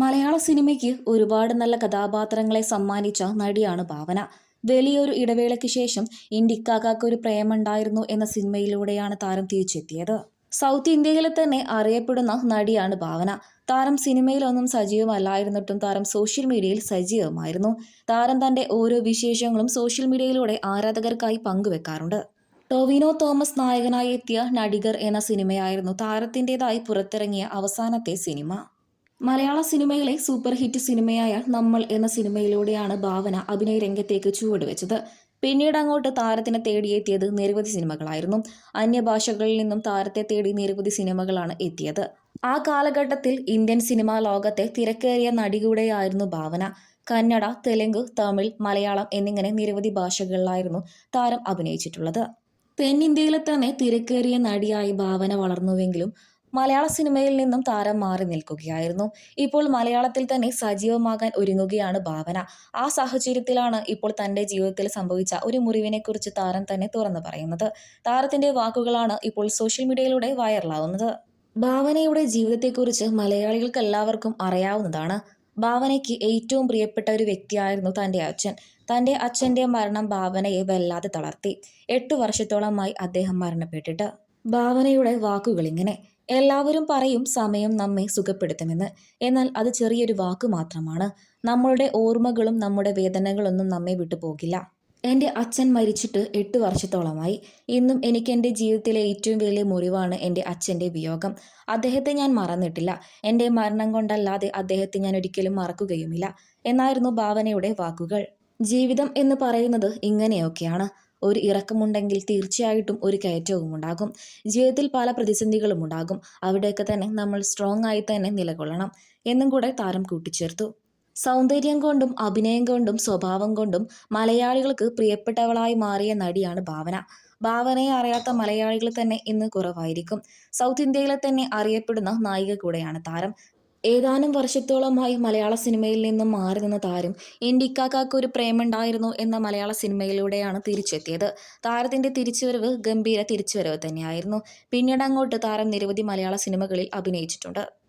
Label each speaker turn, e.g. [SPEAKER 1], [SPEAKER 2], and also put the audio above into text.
[SPEAKER 1] മലയാള സിനിമയ്ക്ക് ഒരുപാട് നല്ല കഥാപാത്രങ്ങളെ സമ്മാനിച്ച നടിയാണ് ഭാവന. വലിയൊരു ഇടവേളയ്ക്ക് ശേഷം ഇന്ത്യക്കാക്കാക്ക് ഒരു പ്രേമുണ്ടായിരുന്നു എന്ന സിനിമയിലൂടെയാണ് താരം തിരിച്ചെത്തിയത്. സൗത്ത് ഇന്ത്യയിലെ തന്നെ അറിയപ്പെടുന്ന നടിയാണ് ഭാവന. താരം സിനിമയിലൊന്നും സജീവമല്ലായിരുന്നിട്ടും താരം സോഷ്യൽ മീഡിയയിൽ സജീവമായിരുന്നു. താരം തന്റെ ഓരോ വിശേഷങ്ങളും സോഷ്യൽ മീഡിയയിലൂടെ ആരാധകർക്കായി പങ്കുവെക്കാറുണ്ട്. ടൊവിനോ തോമസ് നായകനായി എത്തിയ നടികർ എന്ന സിനിമയായിരുന്നു താരത്തിന്റെതായി പുറത്തിറങ്ങിയ അവസാനത്തെ സിനിമ. മലയാള സിനിമയിലെ സൂപ്പർ ഹിറ്റ് സിനിമയായ നമ്മൾ എന്ന സിനിമയിലൂടെയാണ് ഭാവന അഭിനയ രംഗത്തേക്ക് ചുവടുവെച്ചത്. പിന്നീട് അങ്ങോട്ട് താരത്തിനെ തേടിയെത്തിയത് നിരവധി സിനിമകളായിരുന്നു. അന്യഭാഷകളിൽ നിന്നും താരത്തെ തേടി നിരവധി സിനിമകളാണ് എത്തിയത്. ആ കാലഘട്ടത്തിൽ ഇന്ത്യൻ സിനിമാ ലോകത്തെ തിരക്കേറിയ നടി കൂടെയായിരുന്നു ഭാവന. കന്നഡ തെലുങ്ക് തമിഴ് മലയാളം എന്നിങ്ങനെ നിരവധി ഭാഷകളിലായിരുന്നു താരം അഭിനയിച്ചിട്ടുള്ളത്. തെന്നിന്ത്യയിലെ തന്നെ തിരക്കേറിയ നടിയായി ഭാവന വളർന്നുവെങ്കിലും മലയാള സിനിമയിൽ നിന്നും താരം മാറി നിൽക്കുകയായിരുന്നു. ഇപ്പോൾ മലയാളത്തിൽ തന്നെ സജീവമാകാൻ ഒരുങ്ങുകയാണ് ഭാവന. ആ സാഹചര്യത്തിലാണ് ഇപ്പോൾ തന്റെ ജീവിതത്തിൽ സംഭവിച്ച ഒരു മുറിവിനെക്കുറിച്ച് താരം തന്നെ തുറന്നു പറയുന്നത്. താരത്തിന്റെ വാക്കുകളാണ് ഇപ്പോൾ സോഷ്യൽ മീഡിയയിലൂടെ വൈറലാവുന്നത്. ഭാവനയുടെ ജീവിതത്തെക്കുറിച്ച് മലയാളികൾക്കെല്ലാവർക്കും അറിയാവുന്നതാണ്. ഭാവനയ്ക്ക് ഏറ്റവും പ്രിയപ്പെട്ട ഒരു വ്യക്തിയായിരുന്നു തന്റെ അച്ഛൻ. തന്റെ അച്ഛന്റെ മരണം ഭാവനയെ വല്ലാതെ തളർത്തി. എട്ട് വർഷത്തോളമായി അദ്ദേഹം മരണപ്പെട്ടിട്ട്. ഭാവനയുടെ വാക്കുകളിങ്ങനെ എല്ലാവരും പറയും സമയം നമ്മെ സുഖപ്പെടുത്തുമെന്ന്. എന്നാൽ അത് ചെറിയൊരു വാക്ക് മാത്രമാണ്. നമ്മളുടെ ഓർമ്മകളും നമ്മുടെ വേദനകളൊന്നും നമ്മെ വിട്ടുപോകില്ല എന്റെ അച്ഛൻ മരിച്ചിട്ട് എട്ട് വർഷത്തോളമായി. ഇന്നും എനിക്ക് എന്റെ ജീവിതത്തിലെ ഏറ്റവും വലിയ മുറിവാണ് എന്റെ അച്ഛന്റെ വിയോഗം. അദ്ദേഹത്തെ ഞാൻ മറന്നിട്ടില്ല. എന്റെ മരണം കൊണ്ടല്ലാതെ അദ്ദേഹത്തെ ഞാൻ ഒരിക്കലും മറക്കുകയുമില്ല. എന്നായിരുന്നു ഭാവനയുടെ വാക്കുകൾ. ജീവിതം എന്ന് പറയുന്നത് ഇങ്ങനെയൊക്കെയാണ്. ഒരു ഇറക്കമുണ്ടെങ്കിൽ തീർച്ചയായിട്ടും ഒരു കയറ്റവും ഉണ്ടാകും ജീവിതത്തിൽ പല പ്രതിസന്ധികളും ഉണ്ടാകും അവിടെയൊക്കെ തന്നെ നമ്മൾ സ്ട്രോങ് ആയി തന്നെ നിലകൊള്ളണം. എന്നും കൂടെ താരം കൂട്ടിച്ചേർത്തു. സൗന്ദര്യം കൊണ്ടും അഭിനയം കൊണ്ടും സ്വഭാവം കൊണ്ടും മലയാളികൾക്ക് പ്രിയപ്പെട്ടവളായി മാറിയ നടിയാണ് ഭാവന. ഭാവനയെ അറിയാത്ത മലയാളികൾ തന്നെ ഇന്ന് കുറവായിരിക്കും. സൗത്ത് ഇന്ത്യയിലെ തന്നെ അറിയപ്പെടുന്ന നായിക കൂടെയാണ് താരം. ഏതാനും വർഷത്തോളമായി മലയാള സിനിമയിൽ നിന്നും മാറി നിന്ന താരം ഇന്ത്യക്കാക്കാക്ക് ഒരു പ്രേമുണ്ടായിരുന്നു എന്ന മലയാള സിനിമയിലൂടെയാണ് തിരിച്ചെത്തിയത്. താരത്തിന്റെ തിരിച്ചുവരവ് ഗംഭീര തിരിച്ചുവരവ് തന്നെയായിരുന്നു. പിന്നീട് അങ്ങോട്ട് താരം നിരവധി മലയാള സിനിമകളിൽ അഭിനയിച്ചിട്ടുണ്ട്.